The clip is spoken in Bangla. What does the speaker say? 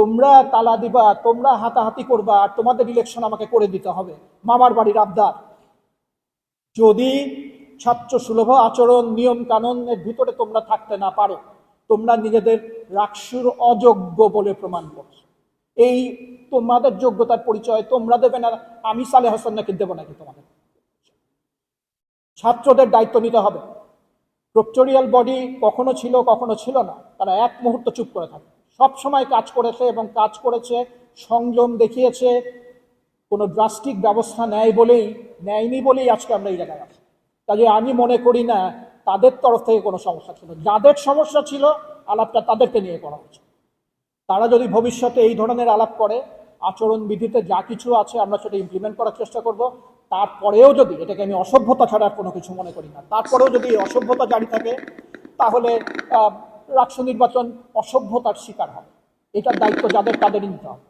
তোমরা তালা দিবা, তোমরা হাতাহাতি করবা, আর তোমাদের ইলেকশন আমাকে করে দিতে হবে। মামার বাড়ির আবদার। যদি ছাত্র সুলভ আচরণ, নিয়ম কানুনের ভিতরে তোমরা থাকতে না পারো, তোমরা নিজেদের রাক্ষসুর অযোগ্য বলে প্রমাণ করছ। এই তোমাদের যোগ্যতার পরিচয় তোমরা দেবে না, আমি সালে হাসান নাকি দেবো নাকি তোমাদের? ছাত্রদের দায়িত্ব নিতে হবে। প্রক্টোরিয়াল বডি কখনো ছিল কখনো ছিল না। তারা এক মুহূর্ত চুপ করে থাকে। সব সময় কাজ করেছে এবং কাজ করেছে, সংযম দেখিয়েছে, কোনো ড্রাস্টিক ব্যবস্থা নেয় বলেই, নেয়নি বলেই আজকে আমরা এই জায়গায় আছি। কাজে আমি মনে করি না তাদের তরফ থেকে কোনো সমস্যা ছিল। যাদের সমস্যা ছিল, আলাপটা তাদেরকে নিয়ে করা উচিত তারা যদি ভবিষ্যতে এই ধরনের আলাপ করে আচরণবিধিতে যা কিছু আছে আমরা সেটা ইমপ্লিমেন্ট করার চেষ্টা করব। তারপরেও যদি, এটাকে আমি অসভ্যতা ছাড়া কোনো কিছু মনে করি না, তারপরেও যদি অসভ্যতা জারি থাকে, তাহলে রাষ্ট্র নির্বাচন অসভ্যতার শিকার হবে এটার দায়িত্ব যাদের তাদের নিতে হবে।